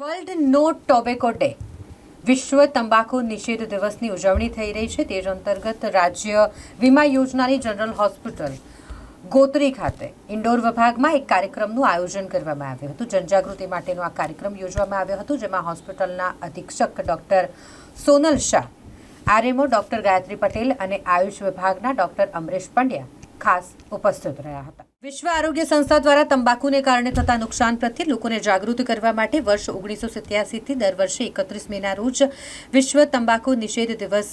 World નો tobacco day. વિશ્વ તંબાકુ નિષેધ દિવસની ઉજવણી થઈ રહી છે. તે જ અંતર્ગત રાજ્ય વીમા યોજનાની જનરલ હોસ્પિટલ ગોત્રી ખાતે ઇન્ડોર વિભાગમાં એક કાર્યક્રમનું આયોજન કરવામાં આવ્યું હતું. જનજાગૃતિ માટેનો આ કાર્યક્રમ યોજવામાં આવ્યો હતો, જેમાં હોસ્પિટલના અધિક્ષક doctor Sonal Shah, RMO doctor Gayatri Patel અને આયુષ વિભાગના ડોક્ટર અમરેશ પંડ્યા ખાસ ઉપસ્થિત રહ્યા હતા. વિશ્વ આરોગ્ય સંસ્થા દ્વારા તંબાકુને કારણે થતા નુકસાન પ્રત્યે લોકોને જાગૃત કરવા માટે વર્ષ ઓગણીસો સિત્યાસીથી દર વર્ષે એકત્રીસ મેના રોજ વિશ્વ તંબાકુ નિષેધ દિવસ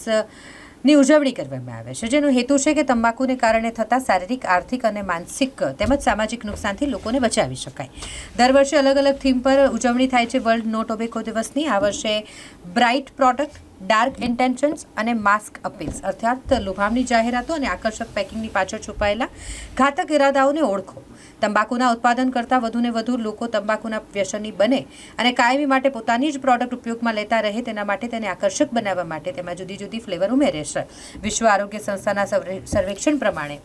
ની ઉજવણી કરવામાં આવે છે. જેનો હેતુ છે કે તંબાકુને કારણે થતા શારીરિક, આર્થિક અને માનસિક તેમજ સામાજિક નુકસાનથી લોકોને બચાવી શકાય. દર વર્ષે અલગ અલગ થીમ પર ઉજવણી થાય છે વર્લ્ડ નો ટોબેકો દિવસની. આ વર્ષે બ્રાઇટ પ્રોડક્ટ, ડાર્ક ઇન્ટેન્શન્સ અને માસ્ક અપીલ્સ. અર્થાત લુભાવની જાહેરાતો અને આકર્ષક પેકિંગની પાછળ છુપાયેલા ઘાતક ઇરાદાઓને ઓળખો. તંબાકુના ઉત્પાદન કરતાં વધુને વધુ લોકો તંબાકુના વ્યસની બને અને કાયમી માટે પોતાની જ પ્રોડક્ટ ઉપયોગમાં લેતા રહે તેના માટે તેને આકર્ષક બનાવવા માટે તેમાં જુદી જુદી ફ્લેવર ઉમેરે છે વિશ્વ આરોગ્ય સંસ્થાના સર્વે- સર્વેક્ષણ પ્રમાણે.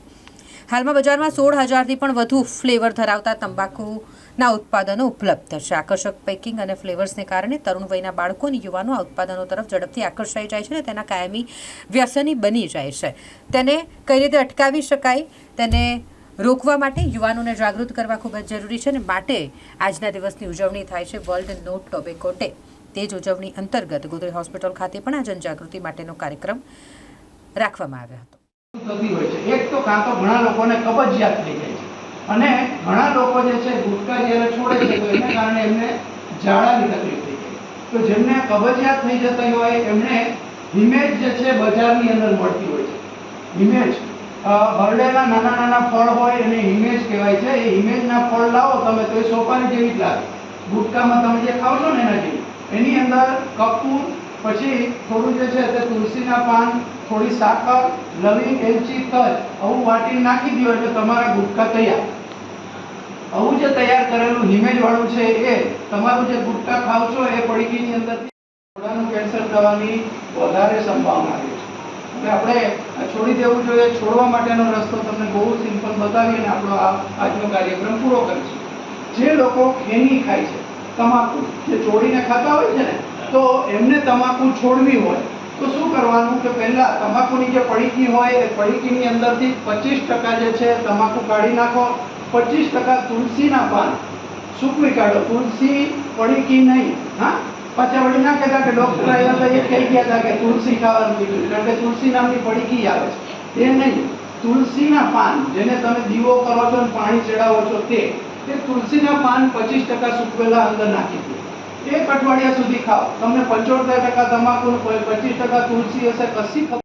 હાલમાં બજારમાં સોળ હજારથી પણ વધુ ફ્લેવર ધરાવતા તંબાકુના ઉત્પાદનો ઉપલબ્ધ છે. આકર્ષક પેકિંગ અને ફ્લેવર્સને કારણે તરુણ વયના બાળકો અને યુવાનો આ ઉત્પાદનો તરફ ઝડપથી આકર્ષાઈ જાય છે અને તેના કાયમી વ્યસની બની જાય છે. તેને કઈ રીતે અટકાવી શકાય? તેને રોકવા માટે યુવાનોને જાગૃત કરવા ખૂબ જ જરૂરી છે અને માટે આજના દિવસની ઉજવણી થાય છે વર્લ્ડ નો ટોબેકો ડે તે જ ઉજવણી અંતર્ગત ગોધરી હોસ્પિટલ ખાતે પણ આ જનજાગૃતિ માટેનો કાર્યક્રમ રાખવામાં આવ્યો હતો. એક તો કાં તો ઘણા લોકોને કબજિયાત થઈ જાય છે. અને ઘણા લોકો જે છે ગુટકા જ્યારે છોડે છે તો એના કારણે એમને ઝાડાની તકલીફ થઈ જાય. તો જેમને કબજિયાત થઈ જતી હોય એમને હિમેજ જે છે બજારની અંદર મળતી હોય છે. હિમેજ ભરડેલા નાના નાના ફળ હોય એને ઇમેજ કહેવાય છે. એ ઇમેજના ફળ લાવો, તમે તો એ સોપારી જેવી જ લાગે. ગુટકામાં તમે જે ખાવ છો ને એના જેવી એની અંદર કપૂર, પછી થોડું જે છે તે તુલસીના પાન, થોડી સાકર, લવિંગ, એલચી, તજ, આવું વાટી નાખી દો એટલે તમારા ગુટકા તૈયાર. આવું જે તૈયાર કરેલું હિમેજ વાળું છે એ, તમારું જે ગુટકા ખાવ છો એ પડીકીની અંદર કેન્સર થવાની વધારે સંભાવના રહે છે. આપણે છોડી દેવું જોઈએ, છોડવા માટેનો રસ્તો તમને બહુ સિમ્પલ બતાવીને આપણો આ આજનો કાર્યક્રમ પૂરો કરીશું. જે લોકો ખેની ખાય છે, તમાકુ, જે છોડીને ખાતા હોય છે ને, તો એમને તમાકુ છોડવી હોય. તો શું કરવાનું કે પહેલા તમાકુની જે પડીકી હોય, એ પડીકીની અંદરથી પચીસ ટકા જે છે તમાકુ કાઢી નાખો. પચીસ ટકા તુલસીના પાન. સૂકવી કાઢો. તુલસી પડીકી નહીં, હા? પાછા ના કહેતા કે ડોક્ટર આવ્યા હતા એ કહી ગયા હતા કે તુલસી ખાવાનું કારણ તુલસી નામની પડીકી આવે એ નહીં. તુલસીના પાન, જેને તમે દીવો કરો છો અને પાણી ચડાવો છો તે તે તુલસીના પાન પચીસ ટકા સૂકવેલા અંદર નાખી દો. એક અઠવાડિયા સુધી ખાઓ. તમને પંચોતેર ટકા તમાકુ પચીસ ટકા તુલસી હશે, કશી